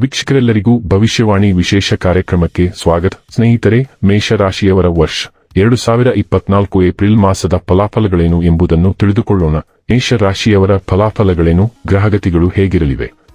ವೀಕ್ಷಕರೆಲ್ಲರಿಗೂ ಭವಿಷ್ಯವಾಣಿ ವಿಶೇಷ ಕಾರ್ಯಕ್ರಮಕ್ಕೆ ಸ್ವಾಗತ. ಸ್ನೇಹಿತರೆ, ಮೇಷರಾಶಿಯವರ ವರ್ಷ ಎರಡು ಸಾವಿರ ಇಪ್ಪತ್ನಾಲ್ಕು ಏಪ್ರಿಲ್ ಮಾಸದ ಫಲಾಫಲಗಳೇನು ಎಂಬುದನ್ನು ತಿಳಿದುಕೊಳ್ಳೋಣ. ಮೇಷರಾಶಿಯವರ ಫಲಾಫಲಗಳೇನು, ಗ್ರಹಗತಿಗಳು ಹೇಗಿರಲಿವೆ?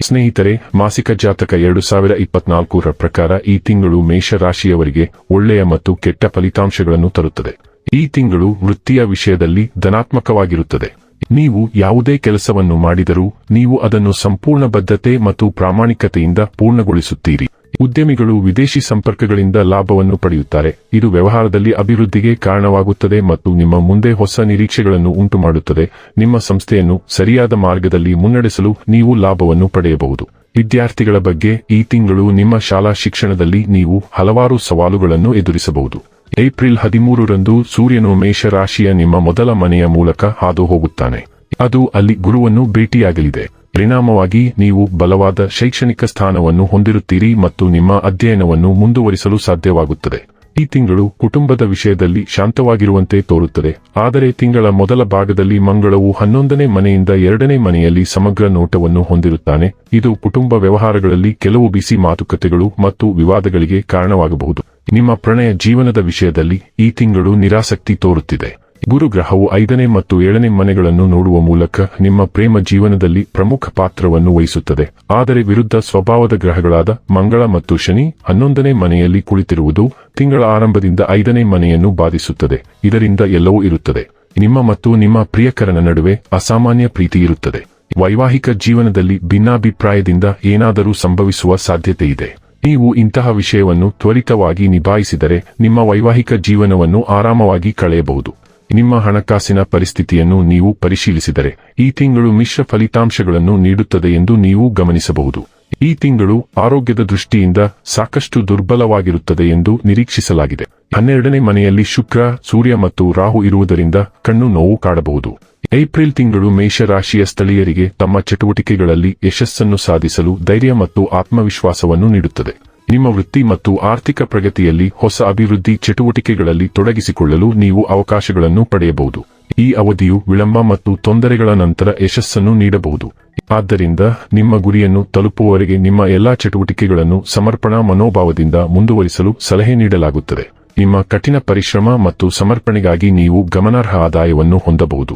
ಸ್ನೇಹಿತರೆ, ಮಾಸಿಕ ಜಾತಕ ಎರಡು ಸಾವಿರ ಇಪ್ಪತ್ನಾಲ್ಕರ ಪ್ರಕಾರ ಈ ತಿಂಗಳು ಮೇಷರಾಶಿಯವರಿಗೆ ಒಳ್ಳೆಯ ಮತ್ತು ಕೆಟ್ಟ ಫಲಿತಾಂಶಗಳನ್ನು ತರುತ್ತದೆ. ಈ ತಿಂಗಳು ವೃತ್ತಿಯ ವಿಷಯದಲ್ಲಿ ಧನಾತ್ಮಕವಾಗಿರುತ್ತದೆ. ನೀವು ಯಾವುದೇ ಕೆಲಸವನ್ನು ಮಾಡಿದರೂ ನೀವು ಅದನ್ನು ಸಂಪೂರ್ಣ ಬದ್ಧತೆ ಮತ್ತು ಪ್ರಾಮಾಣಿಕತೆಯಿಂದ ಪೂರ್ಣಗೊಳಿಸುತ್ತೀರಿ. ಉದ್ಯಮಿಗಳು ವಿದೇಶಿ ಸಂಪರ್ಕಗಳಿಂದ ಲಾಭವನ್ನು ಪಡೆಯುತ್ತಾರೆ. ಇದು ವ್ಯವಹಾರದಲ್ಲಿ ಅಭಿವೃದ್ಧಿಗೆ ಕಾರಣವಾಗುತ್ತದೆ ಮತ್ತು ನಿಮ್ಮ ಮುಂದೆ ಹೊಸ ನಿರೀಕ್ಷೆಗಳನ್ನು ಉಂಟುಮಾಡುತ್ತದೆ. ನಿಮ್ಮ ಸಂಸ್ಥೆಯನ್ನು ಸರಿಯಾದ ಮಾರ್ಗದಲ್ಲಿ ಮುನ್ನಡೆಸಲು ನೀವು ಲಾಭವನ್ನು ಪಡೆಯಬಹುದು. ವಿದ್ಯಾರ್ಥಿಗಳ ಬಗ್ಗೆ ಈ ತಿಂಗಳು ನಿಮ್ಮ ಶಾಲಾ ಶಿಕ್ಷಣದಲ್ಲಿ ನೀವು ಹಲವಾರು ಸವಾಲುಗಳನ್ನು ಎದುರಿಸಬಹುದು. ಏಪ್ರಿಲ್ ಹದಿಮೂರರಂದು ಸೂರ್ಯನು ಮೇಷರಾಶಿಯ ನಿಮ್ಮ ಮೊದಲ ಮನೆಯ ಮೂಲಕ ಹಾದು ಹೋಗುತ್ತಾನೆ. ಅದು ಅಲ್ಲಿ ಗುರುವನ್ನು ಭೇಟಿಯಾಗಲಿದೆ. ಪರಿಣಾಮವಾಗಿ ನೀವು ಬಲವಾದ ಶೈಕ್ಷಣಿಕ ಸ್ಥಾನವನ್ನು ಹೊಂದಿರುತ್ತೀರಿ ಮತ್ತು ನಿಮ್ಮ ಅಧ್ಯಯನವನ್ನು ಮುಂದುವರಿಸಲು ಸಾಧ್ಯವಾಗುತ್ತದೆ. ಈ ತಿಂಗಳು ಕುಟುಂಬದ ವಿಷಯದಲ್ಲಿ ಶಾಂತವಾಗಿರುವಂತೆ ತೋರುತ್ತದೆ. ಆದರೆ ತಿಂಗಳ ಮೊದಲ ಭಾಗದಲ್ಲಿ ಮಂಗಳವು ಹನ್ನೊಂದನೇ ಮನೆಯಿಂದ ಎರಡನೇ ಮನೆಯಲ್ಲಿ ಸಮಗ್ರ ನೋಟವನ್ನು ಹೊಂದಿರುತ್ತಾನೆ. ಇದು ಕುಟುಂಬ ವ್ಯವಹಾರಗಳಲ್ಲಿ ಕೆಲವು ಬಿಸಿ ಮಾತುಕತೆಗಳು ಮತ್ತು ವಿವಾದಗಳಿಗೆ ಕಾರಣವಾಗಬಹುದು. ನಿಮ್ಮ ಪ್ರಣಯ ಜೀವನದ ವಿಷಯದಲ್ಲಿ ಈ ತಿಂಗಳು ನಿರಾಸಕ್ತಿ ತೋರುತ್ತಿದೆ. ಗುರುಗ್ರಹವು ಐದನೇ ಮತ್ತು ಏಳನೇ ಮನೆಗಳನ್ನು ನೋಡುವ ಮೂಲಕ ನಿಮ್ಮ ಪ್ರೇಮ ಜೀವನದಲ್ಲಿ ಪ್ರಮುಖ ಪಾತ್ರವನ್ನು ವಹಿಸುತ್ತದೆ. ಆದರೆ ವಿರುದ್ಧ ಸ್ವಭಾವದ ಗ್ರಹಗಳಾದ ಮಂಗಳ ಮತ್ತು ಶನಿ ಹನ್ನೊಂದನೇ ಮನೆಯಲ್ಲಿ ಕುಳಿತಿರುವುದು ತಿಂಗಳ ಆರಂಭದಿಂದ ಐದನೇ ಮನೆಯನ್ನು ಬಾಧಿಸುತ್ತದೆ. ಇದರಿಂದ ಎಲ್ಲವೂ ಇರುತ್ತದೆ. ನಿಮ್ಮ ಮತ್ತು ನಿಮ್ಮ ಪ್ರಿಯಕರನ ನಡುವೆ ಅಸಾಮಾನ್ಯ ಪ್ರೀತಿ ಇರುತ್ತದೆ. ವೈವಾಹಿಕ ಜೀವನದಲ್ಲಿ ಭಿನ್ನಾಭಿಪ್ರಾಯದಿಂದ ಏನಾದರೂ ಸಂಭವಿಸುವ ಸಾಧ್ಯತೆ ಇದೆ. ನೀವು ಇಂತಹ ವಿಷಯವನ್ನು ತ್ವರಿತವಾಗಿ ನಿಭಾಯಿಸಿದರೆ ನಿಮ್ಮ ವೈವಾಹಿಕ ಜೀವನವನ್ನು ಆರಾಮವಾಗಿ ಕಳೆಯಬಹುದು. ನಿಮ್ಮ ಹಣಕಾಸಿನ ಪರಿಸ್ಥಿತಿಯನ್ನು ನೀವು ಪರಿಶೀಲಿಸಿದರೆ ಈ ತಿಂಗಳು ಮಿಶ್ರ ಫಲಿತಾಂಶಗಳನ್ನು ನೀಡುತ್ತದೆ ಎಂದು ನೀವು ಗಮನಿಸಬಹುದು. ಈ ತಿಂಗಳು ಆರೋಗ್ಯದ ದೃಷ್ಟಿಯಿಂದ ಸಾಕಷ್ಟು ದುರ್ಬಲವಾಗಿರುತ್ತದೆ ಎಂದು ನಿರೀಕ್ಷಿಸಲಾಗಿದೆ. ಹನ್ನೆರಡನೇ ಮನೆಯಲ್ಲಿ ಶುಕ್ರ, ಸೂರ್ಯ ಮತ್ತು ರಾಹು ಇರುವುದರಿಂದ ಕಣ್ಣು ನೋವು ಕಾಡಬಹುದು. ಏಪ್ರಿಲ್ ತಿಂಗಳು ಮೇಷರಾಶಿಯ ಸ್ಥಳೀಯರಿಗೆ ತಮ್ಮ ಚಟುವಟಿಕೆಗಳಲ್ಲಿ ಯಶಸ್ಸನ್ನು ಸಾಧಿಸಲು ಧೈರ್ಯ ಮತ್ತು ಆತ್ಮವಿಶ್ವಾಸವನ್ನು ನೀಡುತ್ತದೆ. ನಿಮ್ಮ ವೃತ್ತಿ ಮತ್ತು ಆರ್ಥಿಕ ಪ್ರಗತಿಯಲ್ಲಿ ಹೊಸ ಅಭಿವೃದ್ಧಿ ಚಟುವಟಿಕೆಗಳಲ್ಲಿ ತೊಡಗಿಸಿಕೊಳ್ಳಲು ನೀವು ಅವಕಾಶಗಳನ್ನು ಪಡೆಯಬಹುದು. ಈ ಅವಧಿಯು ವಿಳಂಬ ಮತ್ತು ತೊಂದರೆಗಳ ನಂತರ ಯಶಸ್ಸನ್ನು ನೀಡಬಹುದು. ಆದ್ದರಿಂದ ನಿಮ್ಮ ಗುರಿಯನ್ನು ತಲುಪುವವರೆಗೆ ನಿಮ್ಮ ಎಲ್ಲಾ ಚಟುವಟಿಕೆಗಳನ್ನು ಸಮರ್ಪಣಾ ಮನೋಭಾವದಿಂದ ಮುಂದುವರಿಸಲು ಸಲಹೆ ನೀಡಲಾಗುತ್ತದೆ. ನಿಮ್ಮ ಕಠಿಣ ಪರಿಶ್ರಮ ಮತ್ತು ಸಮರ್ಪಣೆಗಾಗಿ ನೀವು ಗಮನಾರ್ಹ ಆದಾಯವನ್ನು ಹೊಂದಬಹುದು.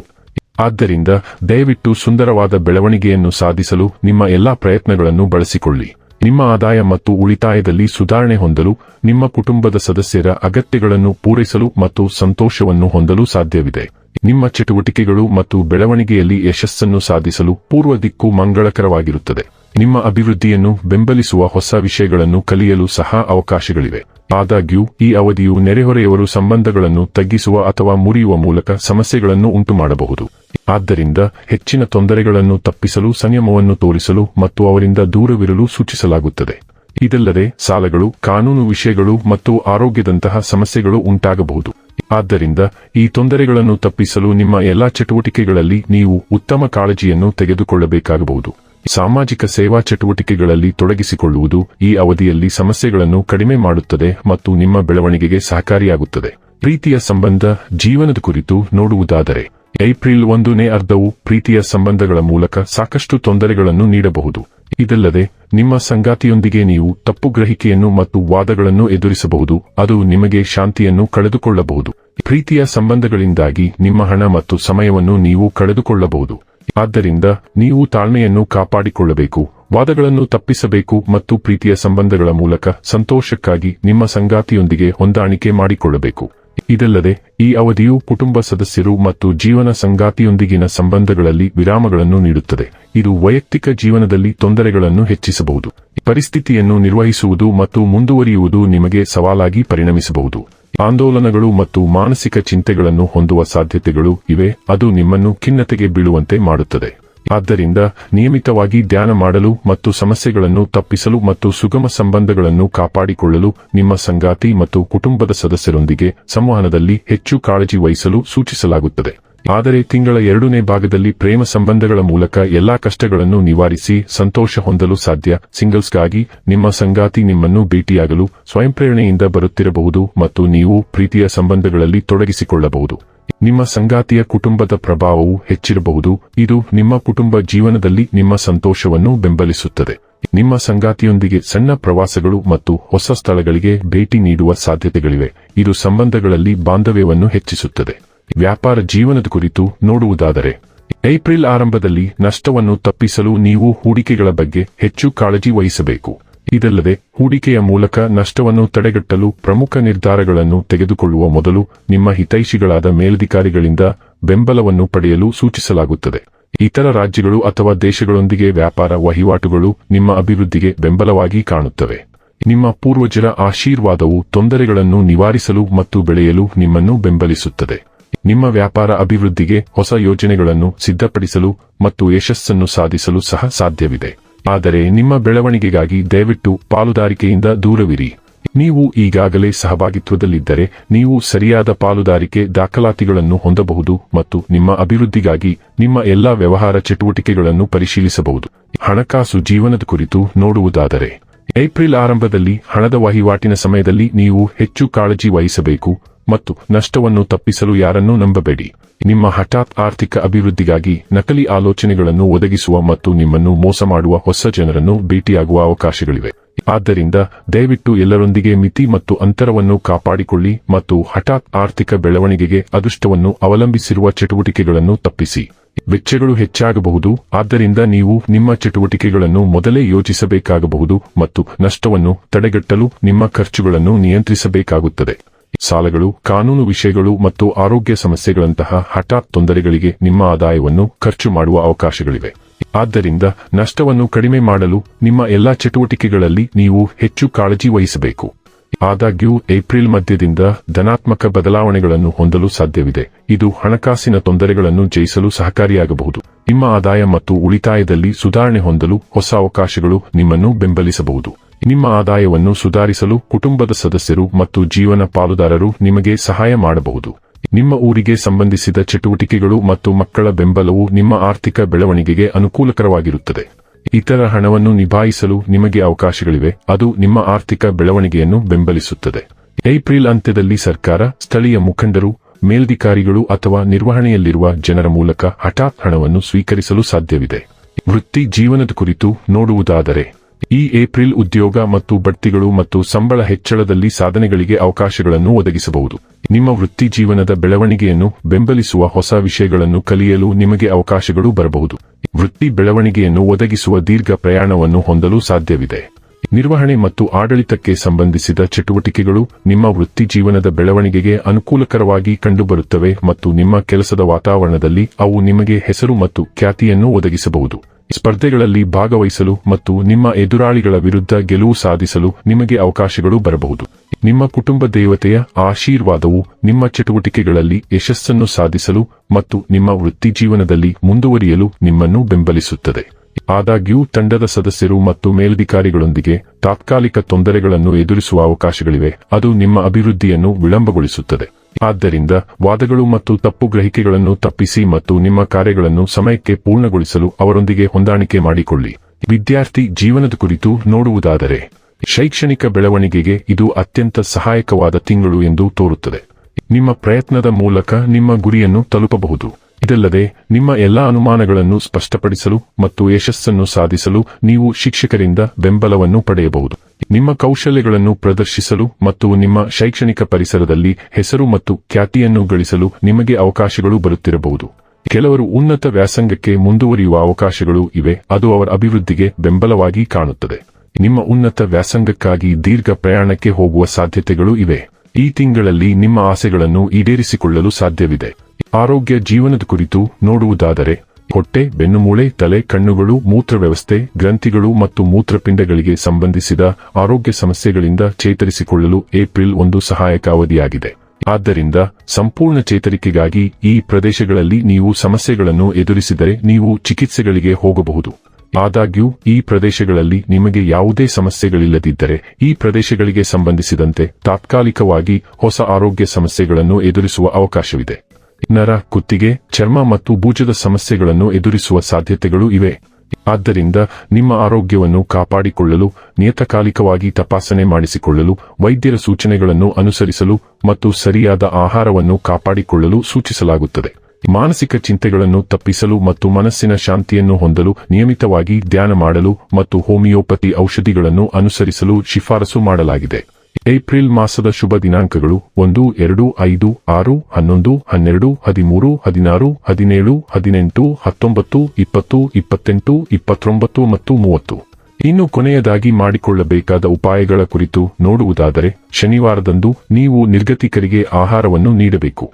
ಆದ್ದರಿಂದ ದಯವಿಟ್ಟು ಸುಂದರವಾದ ಬೆಳವಣಿಗೆಯನ್ನು ಸಾಧಿಸಲು ನಿಮ್ಮ ಎಲ್ಲಾ ಪ್ರಯತ್ನಗಳನ್ನು ಬಳಸಿಕೊಳ್ಳಿ. ನಿಮ್ಮ ಆದಾಯ ಮತ್ತು ಉಳಿತಾಯದಲ್ಲಿ ಸುಧಾರಣೆ ಹೊಂದಲು, ನಿಮ್ಮ ಕುಟುಂಬದ ಸದಸ್ಯರ ಅಗತ್ಯಗಳನ್ನು ಪೂರೈಸಲು ಮತ್ತು ಸಂತೋಷವನ್ನು ಹೊಂದಲು ಸಾಧ್ಯವಿದೆ. ನಿಮ್ಮ ಚಟುವಟಿಕೆಗಳು ಮತ್ತು ಬೆಳವಣಿಗೆಯಲ್ಲಿ ಯಶಸ್ಸನ್ನು ಸಾಧಿಸಲು ಪೂರ್ವ ದಿಕ್ಕು ಮಂಗಳಕರವಾಗಿರುತ್ತದೆ. ನಿಮ್ಮ ಅಭಿವೃದ್ಧಿಯನ್ನು ಬೆಂಬಲಿಸುವ ಹೊಸ ವಿಷಯಗಳನ್ನು ಕಲಿಯಲು ಸಹ ಅವಕಾಶಗಳಿವೆ. ಆದಾಗ್ಯೂ, ಈ ಅವಧಿಯು ನೆರೆಹೊರೆಯವರು ಸಂಬಂಧಗಳನ್ನು ತಗ್ಗಿಸುವ ಅಥವಾ ಮುರಿಯುವ ಮೂಲಕ ಸಮಸ್ಯೆಗಳನ್ನು ಉಂಟುಮಾಡಬಹುದು. ಆದ್ದರಿಂದ, ಹೆಚ್ಚಿನ ತೊಂದರೆಗಳನ್ನು ತಪ್ಪಿಸಲು ಸಂಯಮವನ್ನು ತೋರಿಸಲು ಮತ್ತು ಅವರಿಂದ ದೂರವಿರಲು ಸೂಚಿಸಲಾಗುತ್ತದೆ. ಇದಲ್ಲದೆ, ಸಾಲಗಳು, ಕಾನೂನು ವಿಷಯಗಳು ಮತ್ತು ಆರೋಗ್ಯದಂತಹ ಸಮಸ್ಯೆಗಳು ಉಂಟಾಗಬಹುದು. ಆದ್ದರಿಂದ, ಈ ತೊಂದರೆಗಳನ್ನು ತಪ್ಪಿಸಲು ನಿಮ್ಮ ಎಲ್ಲಾ ಚಟುವಟಿಕೆಗಳಲ್ಲಿ ನೀವು ಉತ್ತಮ ಕಾಳಜಿಯನ್ನು ತೆಗೆದುಕೊಳ್ಳಬೇಕಾಗಬಹುದು. ಸಾಮಾಜಿಕ ಸೇವಾ ಚಟುವಟಿಕೆಗಳಲ್ಲಿ ತೊಡಗಿಸಿಕೊಳ್ಳುವುದು ಈ ಅವಧಿಯಲ್ಲಿ ಸಮಸ್ಯೆಗಳನ್ನು ಕಡಿಮೆ ಮಾಡುತ್ತದೆ ಮತ್ತು ನಿಮ್ಮ ಬೆಳವಣಿಗೆಗೆ ಸಹಕಾರಿಯಾಗುತ್ತದೆ. ಪ್ರೀತಿಯ ಸಂಬಂಧ ಜೀವನದ ಕುರಿತು ನೋಡುವುದಾದರೆ, ಏಪ್ರಿಲ್ ಒಂದನೇ ಅರ್ಧವು ಪ್ರೀತಿಯ ಸಂಬಂಧಗಳ ಮೂಲಕ ಸಾಕಷ್ಟು ತೊಂದರೆಗಳನ್ನು ನೀಡಬಹುದು. ಇದಲ್ಲದೆ, ನಿಮ್ಮ ಸಂಗಾತಿಯೊಂದಿಗೆ ನೀವು ತಪ್ಪು ಗ್ರಹಿಕೆಯನ್ನು ಮತ್ತು ವಾದಗಳನ್ನು ಎದುರಿಸಬಹುದು, ಅದು ನಿಮಗೆ ಶಾಂತಿಯನ್ನು ಕಳೆದುಕೊಳ್ಳಬಹುದು. ಪ್ರೀತಿಯ ಸಂಬಂಧಗಳಿಂದಾಗಿ ನಿಮ್ಮ ಹಣ ಮತ್ತು ಸಮಯವನ್ನು ನೀವು ಕಳೆದುಕೊಳ್ಳಬಹುದು. ಆದ್ದರಿಂದ ನೀವು ತಾಳ್ಮೆಯನ್ನು ಕಾಪಾಡಿಕೊಳ್ಳಬೇಕು, ವಾದಗಳನ್ನು ತಪ್ಪಿಸಬೇಕು ಮತ್ತು ಪ್ರೀತಿಯ ಸಂಬಂಧಗಳ ಮೂಲಕ ಸಂತೋಷಕ್ಕಾಗಿ ನಿಮ್ಮ ಸಂಗಾತಿಯೊಂದಿಗೆ ಹೊಂದಾಣಿಕೆ ಮಾಡಿಕೊಳ್ಳಬೇಕು. ಇದಲ್ಲದೆ, ಈ ಅವಧಿಯು ಕುಟುಂಬ ಸದಸ್ಯರು ಮತ್ತು ಜೀವನ ಸಂಗಾತಿಯೊಂದಿಗಿನ ಸಂಬಂಧಗಳಲ್ಲಿ ವಿರಾಮಗಳನ್ನು ನೀಡುತ್ತದೆ. ಇದು ವೈಯಕ್ತಿಕ ಜೀವನದಲ್ಲಿ ತೊಂದರೆಗಳನ್ನು ಹೆಚ್ಚಿಸಬಹುದು. ಪರಿಸ್ಥಿತಿಯನ್ನು ನಿರ್ವಹಿಸುವುದು ಮತ್ತು ಮುಂದುವರಿಯುವುದು ನಿಮಗೆ ಸವಾಲಾಗಿ ಪರಿಣಮಿಸಬಹುದು. ಆಂದೋಲನಗಳು ಮತ್ತು ಮಾನಸಿಕ ಚಿಂತೆಗಳನ್ನು ಹೊಂದುವ ಸಾಧ್ಯತೆಗಳು ಇವೆ, ಅದು ನಿಮ್ಮನ್ನು ಖಿನ್ನತೆಗೆ ಬೀಳುವಂತೆ ಮಾಡುತ್ತದೆ. ಆದ್ದರಿಂದ ನಿಯಮಿತವಾಗಿ ಧ್ಯಾನ ಮಾಡಲು ಮತ್ತು ಸಮಸ್ಯೆಗಳನ್ನು ತಪ್ಪಿಸಲು ಮತ್ತು ಸುಗಮ ಸಂಬಂಧಗಳನ್ನು ಕಾಪಾಡಿಕೊಳ್ಳಲು ನಿಮ್ಮ ಸಂಗಾತಿ ಮತ್ತು ಕುಟುಂಬದ ಸದಸ್ಯರೊಂದಿಗೆ ಸಂವಹನದಲ್ಲಿ ಹೆಚ್ಚು ಕಾಳಜಿ ವಹಿಸಲು ಸೂಚಿಸಲಾಗುತ್ತದೆ. ಆದರೆ ತಿಂಗಳ ಎರಡನೇ ಭಾಗದಲ್ಲಿ ಪ್ರೇಮ ಸಂಬಂಧಗಳ ಮೂಲಕ ಎಲ್ಲಾ ಕಷ್ಟಗಳನ್ನು ನಿವಾರಿಸಿ ಸಂತೋಷ ಹೊಂದಲು ಸಾಧ್ಯ. ಸಿಂಗಲ್ಸ್ಗಾಗಿ ನಿಮ್ಮ ಸಂಗಾತಿ ನಿಮ್ಮನ್ನು ಭೇಟಿಯಾಗಲು ಸ್ವಯಂಪ್ರೇರಣೆಯಿಂದ ಬರುತ್ತಿರಬಹುದು ಮತ್ತು ನೀವು ಪ್ರೀತಿಯ ಸಂಬಂಧಗಳಲ್ಲಿ ತೊಡಗಿಸಿಕೊಳ್ಳಬಹುದು. ನಿಮ್ಮ ಸಂಗಾತಿಯ ಕುಟುಂಬದ ಪ್ರಭಾವವು ಹೆಚ್ಚಿರಬಹುದು. ಇದು ನಿಮ್ಮ ಕುಟುಂಬ ಜೀವನದಲ್ಲಿ ನಿಮ್ಮ ಸಂತೋಷವನ್ನು ಬೆಂಬಲಿಸುತ್ತದೆ. ನಿಮ್ಮ ಸಂಗಾತಿಯೊಂದಿಗೆ ಸಣ್ಣ ಪ್ರವಾಸಗಳು ಮತ್ತು ಹೊಸ ಸ್ಥಳಗಳಿಗೆ ಭೇಟಿ ನೀಡುವ ಸಾಧ್ಯತೆಗಳಿವೆ. ಇದು ಸಂಬಂಧಗಳಲ್ಲಿ ಬಾಂಧವ್ಯವನ್ನು ಹೆಚ್ಚಿಸುತ್ತದೆ. ವ್ಯಾಪಾರ ಜೀವನದ ಕುರಿತು ನೋಡುವುದಾದರೆ, ಏಪ್ರಿಲ್ ಆರಂಭದಲ್ಲಿ ನಷ್ಟವನ್ನು ತಪ್ಪಿಸಲು ನೀವು ಹೂಡಿಕೆಗಳ ಬಗ್ಗೆ ಹೆಚ್ಚು ಕಾಳಜಿ ವಹಿಸಬೇಕು. ಇದಲ್ಲದೆ, ಹೂಡಿಕೆಯ ಮೂಲಕ ನಷ್ಟವನ್ನು ತಡೆಗಟ್ಟಲು ಪ್ರಮುಖ ನಿರ್ಧಾರಗಳನ್ನು ತೆಗೆದುಕೊಳ್ಳುವ ಮೊದಲು ನಿಮ್ಮ ಹಿತೈಷಿಗಳಾದ ಮೇಲಧಿಕಾರಿಗಳಿಂದ ಬೆಂಬಲವನ್ನು ಪಡೆಯಲು ಸೂಚಿಸಲಾಗುತ್ತದೆ. ಇತರ ರಾಜ್ಯಗಳು ಅಥವಾ ದೇಶಗಳೊಂದಿಗೆ ವ್ಯಾಪಾರ ವಹಿವಾಟುಗಳು ನಿಮ್ಮ ಅಭಿವೃದ್ಧಿಗೆ ಬೆಂಬಲವಾಗಿ ಕಾಣುತ್ತವೆ. ನಿಮ್ಮ ಪೂರ್ವಜರ ಆಶೀರ್ವಾದವು ತೊಂದರೆಗಳನ್ನು ನಿವಾರಿಸಲು ಮತ್ತು ಬೆಳೆಯಲು ನಿಮ್ಮನ್ನು ಬೆಂಬಲಿಸುತ್ತದೆ. ನಿಮ್ಮ ವ್ಯಾಪಾರ ಅಭಿವೃದ್ಧಿಗೆ ಹೊಸ ಯೋಜನೆಗಳನ್ನು ಸಿದ್ಧಪಡಿಸಲು ಮತ್ತು ಯಶಸ್ಸನ್ನು ಸಾಧಿಸಲು ಸಹ ಸಾಧ್ಯವಿದೆ. ಆದರೆ ನಿಮ್ಮ ಬೆಳವಣಿಗೆಗಾಗಿ ದಯವಿಟ್ಟು ಪಾಲುದಾರಿಕೆಯಿಂದ ದೂರವಿರಿ. ನೀವು ಈಗಾಗಲೇ ಸಹಭಾಗಿತ್ವದಲ್ಲಿದ್ದರೆ ನೀವು ಸರಿಯಾದ ಪಾಲುದಾರಿಕೆ ದಾಖಲಾತಿಗಳನ್ನು ಹೊಂದಬಹುದು ಮತ್ತು ನಿಮ್ಮ ಅಭಿವೃದ್ಧಿಗಾಗಿ ನಿಮ್ಮ ಎಲ್ಲಾ ವ್ಯವಹಾರ ಚಟುವಟಿಕೆಗಳನ್ನು ಪರಿಶೀಲಿಸಬಹುದು. ಹಣಕಾಸು ಜೀವನದ ಕುರಿತು ನೋಡುವುದಾದರೆ ಏಪ್ರಿಲ್ ಆರಂಭದಲ್ಲಿ ಹಣದ ವಹಿವಾಟಿನ ಸಮಯದಲ್ಲಿ ನೀವು ಹೆಚ್ಚು ಕಾಳಜಿ ವಹಿಸಬೇಕು. ಮತ್ತು ನಷ್ಟವನ್ನು ತಪ್ಪಿಸಲು ಯಾರನ್ನೂ ನಂಬಬೇಡಿ. ನಿಮ್ಮ ಹಠಾತ್ ಆರ್ಥಿಕ ಅಭಿವೃದ್ಧಿಗಾಗಿ ನಕಲಿ ಆಲೋಚನೆಗಳನ್ನು ಒದಗಿಸುವ ಮತ್ತು ನಿಮ್ಮನ್ನು ಮೋಸ ಮಾಡುವ ಹೊಸ ಜನರನ್ನು ಭೇಟಿಯಾಗುವ ಅವಕಾಶಗಳಿವೆ. ಆದ್ದರಿಂದ ದಯವಿಟ್ಟು ಎಲ್ಲರೊಂದಿಗೆ ಮಿತಿ ಮತ್ತು ಅಂತರವನ್ನು ಕಾಪಾಡಿಕೊಳ್ಳಿ ಮತ್ತು ಹಠಾತ್ ಆರ್ಥಿಕ ಬೆಳವಣಿಗೆಗೆ ಅದೃಷ್ಟವನ್ನು ಅವಲಂಬಿಸಿರುವ ಚಟುವಟಿಕೆಗಳನ್ನು ತಪ್ಪಿಸಿ. ವೆಚ್ಚಗಳು ಹೆಚ್ಚಾಗಬಹುದು, ಆದ್ದರಿಂದ ನೀವು ನಿಮ್ಮ ಚಟುವಟಿಕೆಗಳನ್ನು ಮೊದಲೇ ಯೋಚಿಸಬೇಕಾಗಬಹುದು ಮತ್ತು ನಷ್ಟವನ್ನು ತಡೆಗಟ್ಟಲು ನಿಮ್ಮ ಖರ್ಚುಗಳನ್ನು ನಿಯಂತ್ರಿಸಬೇಕಾಗುತ್ತದೆ. ಸಾಲಗಳು, ಕಾನೂನು ವಿಷಯಗಳು ಮತ್ತು ಆರೋಗ್ಯ ಸಮಸ್ಯೆಗಳಂತಹ ಹಠಾತ್ ತೊಂದರೆಗಳಿಗೆ ನಿಮ್ಮ ಆದಾಯವನ್ನು ಖರ್ಚು ಮಾಡುವ ಅವಕಾಶಗಳಿವೆ. ಆದ್ದರಿಂದ ನಷ್ಟವನ್ನು ಕಡಿಮೆ ಮಾಡಲು ನಿಮ್ಮ ಎಲ್ಲಾ ಚಟುವಟಿಕೆಗಳಲ್ಲಿ ನೀವು ಹೆಚ್ಚು ಕಾಳಜಿ ವಹಿಸಬೇಕು. ಆದಾಗ್ಯೂ, ಏಪ್ರಿಲ್ ಮಧ್ಯದಿಂದ ಧನಾತ್ಮಕ ಬದಲಾವಣೆಗಳನ್ನು ಹೊಂದಲು ಸಾಧ್ಯವಿದೆ. ಇದು ಹಣಕಾಸಿನ ತೊಂದರೆಗಳನ್ನು ಜಯಿಸಲು ಸಹಕಾರಿಯಾಗಬಹುದು. ನಿಮ್ಮ ಆದಾಯ ಮತ್ತು ಉಳಿತಾಯದಲ್ಲಿ ಸುಧಾರಣೆ ಹೊಂದಲು ಹೊಸ ಅವಕಾಶಗಳು ನಿಮ್ಮನ್ನು ಬೆಂಬಲಿಸಬಹುದು. ನಿಮ್ಮ ಆದಾಯವನ್ನು ಸುಧಾರಿಸಲು ಕುಟುಂಬದ ಸದಸ್ಯರು ಮತ್ತು ಜೀವನ ಪಾಲುದಾರರು ನಿಮಗೆ ಸಹಾಯ ಮಾಡಬಹುದು. ನಿಮ್ಮ ಊರಿಗೆ ಸಂಬಂಧಿಸಿದ ಚಟುವಟಿಕೆಗಳು ಮತ್ತು ಮಕ್ಕಳ ಬೆಂಬಲವು ನಿಮ್ಮ ಆರ್ಥಿಕ ಬೆಳವಣಿಗೆಗೆ ಅನುಕೂಲಕರವಾಗಿರುತ್ತದೆ. ಇತರ ಹಣವನ್ನು ನಿಭಾಯಿಸಲು ನಿಮಗೆ ಅವಕಾಶಗಳಿವೆ, ಅದು ನಿಮ್ಮ ಆರ್ಥಿಕ ಬೆಳವಣಿಗೆಯನ್ನು ಬೆಂಬಲಿಸುತ್ತದೆ. ಏಪ್ರಿಲ್ ಅಂತ್ಯದಲ್ಲಿ ಸರ್ಕಾರ, ಸ್ಥಳೀಯ ಮುಖಂಡರು, ಮೇಲ್ಧಿಕಾರಿಗಳು ಅಥವಾ ನಿರ್ವಹಣೆಯಲ್ಲಿರುವ ಜನರ ಮೂಲಕ ಹಠಾತ್ ಹಣವನ್ನು ಸ್ವೀಕರಿಸಲು ಸಾಧ್ಯವಿದೆ. ವೃತ್ತಿ ಜೀವನದ ಕುರಿತು ನೋಡುವುದಾದರೆ ಈ ಏಪ್ರಿಲ್ ಉದ್ಯೋಗ ಮತ್ತು ಬಡ್ತಿಗಳು ಮತ್ತು ಸಂಬಳ ಹೆಚ್ಚಳದಲ್ಲಿ ಸಾಧನೆಗಳಿಗೆ ಅವಕಾಶಗಳನ್ನು ಒದಗಿಸಬಹುದು. ನಿಮ್ಮ ವೃತ್ತಿ ಜೀವನದ ಬೆಳವಣಿಗೆಯನ್ನು ಬೆಂಬಲಿಸುವ ಹೊಸ ವಿಷಯಗಳನ್ನು ಕಲಿಯಲು ನಿಮಗೆ ಅವಕಾಶಗಳು ಬರಬಹುದು. ವೃತ್ತಿ ಬೆಳವಣಿಗೆಯನ್ನು ಒದಗಿಸುವ ದೀರ್ಘ ಪ್ರಯಾಣವನ್ನು ಹೊಂದಲು ಸಾಧ್ಯವಿದೆ. ನಿರ್ವಹಣೆ ಮತ್ತು ಆಡಳಿತಕ್ಕೆ ಸಂಬಂಧಿಸಿದ ಚಟುವಟಿಕೆಗಳು ನಿಮ್ಮ ವೃತ್ತಿ ಜೀವನದ ಬೆಳವಣಿಗೆಗೆ ಅನುಕೂಲಕರವಾಗಿ ಕಂಡುಬರುತ್ತವೆ ಮತ್ತು ನಿಮ್ಮ ಕೆಲಸದ ವಾತಾವರಣದಲ್ಲಿ ಅವು ನಿಮಗೆ ಹೆಸರು ಮತ್ತು ಖ್ಯಾತಿಯನ್ನು ಒದಗಿಸಬಹುದು. ಸ್ಪರ್ಧೆಗಳಲ್ಲಿ ಭಾಗವಹಿಸಲು ಮತ್ತು ನಿಮ್ಮ ಎದುರಾಳಿಗಳ ವಿರುದ್ಧ ಗೆಲುವು ಸಾಧಿಸಲು ನಿಮಗೆ ಅವಕಾಶಗಳು ಬರಬಹುದು. ನಿಮ್ಮ ಕುಟುಂಬ ದೇವತೆಯ ಆಶೀರ್ವಾದವು ನಿಮ್ಮ ಚಟುವಟಿಕೆಗಳಲ್ಲಿ ಯಶಸ್ಸನ್ನು ಸಾಧಿಸಲು ಮತ್ತು ನಿಮ್ಮ ವೃತ್ತಿ ಜೀವನದಲ್ಲಿ ಮುಂದುವರಿಯಲು ನಿಮ್ಮನ್ನು ಬೆಂಬಲಿಸುತ್ತದೆ. ಆದಾಗ್ಯೂ, ತಂಡದ ಸದಸ್ಯರು ಮತ್ತು ಮೇಲಧಿಕಾರಿಗಳೊಂದಿಗೆ ತಾತ್ಕಾಲಿಕ ತೊಂದರೆಗಳನ್ನು ಎದುರಿಸುವ ಅವಕಾಶಗಳಿವೆ. ಅದು ನಿಮ್ಮ ಅಭಿವೃದ್ಧಿಯನ್ನು ವಿಳಂಬಗೊಳಿಸುತ್ತದೆ. ಆದ್ದರಿಂದ ವಾದಗಳು ಮತ್ತು ತಪ್ಪು ಗ್ರಹಿಕೆಗಳನ್ನು ತಪ್ಪಿಸಿ ಮತ್ತು ನಿಮ್ಮ ಕಾರ್ಯಗಳನ್ನು ಸಮಯಕ್ಕೆ ಪೂರ್ಣಗೊಳಿಸಲು ಅವರೊಂದಿಗೆ ಹೊಂದಾಣಿಕೆ ಮಾಡಿಕೊಳ್ಳಿ. ವಿದ್ಯಾರ್ಥಿ ಜೀವನದ ಕುರಿತು ನೋಡುವುದಾದರೆ, ಶೈಕ್ಷಣಿಕ ಬೆಳವಣಿಗೆಗೆ ಇದು ಅತ್ಯಂತ ಸಹಾಯಕವಾದ ತಿಂಗಳು ಎಂದು ತೋರುತ್ತದೆ. ನಿಮ್ಮ ಪ್ರಯತ್ನದ ಮೂಲಕ ನಿಮ್ಮ ಗುರಿಯನ್ನು ತಲುಪಬಹುದು. ಇದಲ್ಲದೆ, ನಿಮ್ಮ ಎಲ್ಲಾ ಅನುಮಾನಗಳನ್ನು ಸ್ಪಷ್ಟಪಡಿಸಲು ಮತ್ತು ಯಶಸ್ಸನ್ನು ಸಾಧಿಸಲು ನೀವು ಶಿಕ್ಷಕರಿಂದ ಬೆಂಬಲವನ್ನು ಪಡೆಯಬಹುದು. ನಿಮ್ಮ ಕೌಶಲ್ಯಗಳನ್ನು ಪ್ರದರ್ಶಿಸಲು ಮತ್ತು ನಿಮ್ಮ ಶೈಕ್ಷಣಿಕ ಪರಿಸರದಲ್ಲಿ ಹೆಸರು ಮತ್ತು ಖ್ಯಾತಿಯನ್ನು ಗಳಿಸಲು ನಿಮಗೆ ಅವಕಾಶಗಳು ಬರುತ್ತಿರಬಹುದು. ಕೆಲವರು ಉನ್ನತ ವ್ಯಾಸಂಗಕ್ಕೆ ಮುಂದುವರಿಯುವ ಅವಕಾಶಗಳು ಇವೆ, ಅದು ಅವರ ಅಭಿವೃದ್ಧಿಗೆ ಬೆಂಬಲವಾಗಿ ಕಾಣುತ್ತದೆ. ನಿಮ್ಮ ಉನ್ನತ ವ್ಯಾಸಂಗಕ್ಕಾಗಿ ದೀರ್ಘ ಪ್ರಯಾಣಕ್ಕೆ ಹೋಗುವ ಸಾಧ್ಯತೆಗಳು ಇವೆ. ಈ ತಿಂಗಳಲ್ಲಿ ನಿಮ್ಮ ಆಸೆಗಳನ್ನು ಈಡೇರಿಸಿಕೊಳ್ಳಲು ಸಾಧ್ಯವಿದೆ. ಆರೋಗ್ಯ ಜೀವನದ ಕುರಿತು ನೋಡುವುದಾದರೆ, ಹೊಟ್ಟೆ ಬೆನ್ನುಮೂಳೆ ತಲೆ, ಕಣ್ಣುಗಳು ಮೂತ್ರ ವ್ಯವಸ್ಥೆ ಗ್ರಂಥಿಗಳು ಮತ್ತು ಮೂತ್ರಪಿಂಡಗಳಿಗೆ ಸಂಬಂಧಿಸಿದ ಆರೋಗ್ಯ ಸಮಸ್ಯೆಗಳಿಂದ ಚೇತರಿಸಿಕೊಳ್ಳಲು ಏಪ್ರಿಲ್ ಒಂದು ಸಹಾಯಕ ಅವಧಿಯಾಗಿದೆ ಆದ್ದರಿಂದ, ಸಂಪೂರ್ಣ ಚೇತರಿಕೆಗಾಗಿ ಈ ಪ್ರದೇಶಗಳಲ್ಲಿ ನೀವು ಸಮಸ್ಯೆಗಳನ್ನು ಎದುರಿಸಿದರೆ ನೀವು ಚಿಕಿತ್ಸೆಗಳಿಗೆ ಹೋಗಬಹುದು. ಆದಾಗ್ಯೂ, ಈ ಪ್ರದೇಶಗಳಲ್ಲಿ ನಿಮಗೆ ಯಾವುದೇ ಸಮಸ್ಯೆಗಳಿಲ್ಲದಿದ್ದರೆ, ಈ ಪ್ರದೇಶಗಳಿಗೆ ಸಂಬಂಧಿಸಿದಂತೆ ತಾತ್ಕಾಲಿಕವಾಗಿ ಹೊಸ ಆರೋಗ್ಯ ಸಮಸ್ಯೆಗಳನ್ನು ಎದುರಿಸುವ ಅವಕಾಶವಿದೆ. ನರ, ಕುತ್ತಿಗೆ, ಚರ್ಮ ಮತ್ತು ಬೂಜದ ಸಮಸ್ಯೆಗಳನ್ನು ಎದುರಿಸುವ ಸಾಧ್ಯತೆಗಳು ಇವೆ. ಆದ್ದರಿಂದ ನಿಮ್ಮ ಆರೋಗ್ಯವನ್ನು ಕಾಪಾಡಿಕೊಳ್ಳಲು, ನಿಯತಕಾಲಿಕವಾಗಿ ತಪಾಸಣೆ ಮಾಡಿಸಿಕೊಳ್ಳಲು, ವೈದ್ಯರ ಸೂಚನೆಗಳನ್ನು ಅನುಸರಿಸಲು ಮತ್ತು ಸರಿಯಾದ ಆಹಾರವನ್ನು ಕಾಪಾಡಿಕೊಳ್ಳಲು ಸೂಚಿಸಲಾಗುತ್ತದೆ. ಮಾನಸಿಕ ಚಿಂತೆಗಳನ್ನು ತಪ್ಪಿಸಲು ಮತ್ತು ಮನಸ್ಸಿನ ಶಾಂತಿಯನ್ನು ಹೊಂದಲು, ನಿಯಮಿತವಾಗಿ ಧ್ಯಾನ ಮಾಡಲು ಮತ್ತು ಹೋಮಿಯೋಪತಿ ಔಷಧಿಗಳನ್ನು ಅನುಸರಿಸಲು ಶಿಫಾರಸು ಮಾಡಲಾಗಿದೆ. ಏಪ್ರಿಲ್ ಮಾಸದ ಶುಭ ದಿನಾಂಕಗಳು ಒಂದು, ಎರಡು, ಐದು, ಆರು, ಹನ್ನೊಂದು, ಹನ್ನೆರಡು, ಹದಿಮೂರು, ಹದಿನಾರು, ಹದಿನೇಳು, ಹದಿನೆಂಟು, ಹತ್ತೊಂಬತ್ತು, ಇಪ್ಪತ್ತು, ಇಪ್ಪತ್ತೆಂಟು, ಇಪ್ಪತ್ತೊಂಬತ್ತು ಮತ್ತು ಮೂವತ್ತು. ಇನ್ನು ಕೊನೆಯದಾಗಿ ಮಾಡಿಕೊಳ್ಳಬೇಕಾದ ಉಪಾಯಗಳ ಕುರಿತು ನೋಡುವುದಾದರೆ, ಶನಿವಾರದಂದು ನೀವು ನಿರ್ಗತಿಕರಿಗೆ ಆಹಾರವನ್ನು ನೀಡಬೇಕು.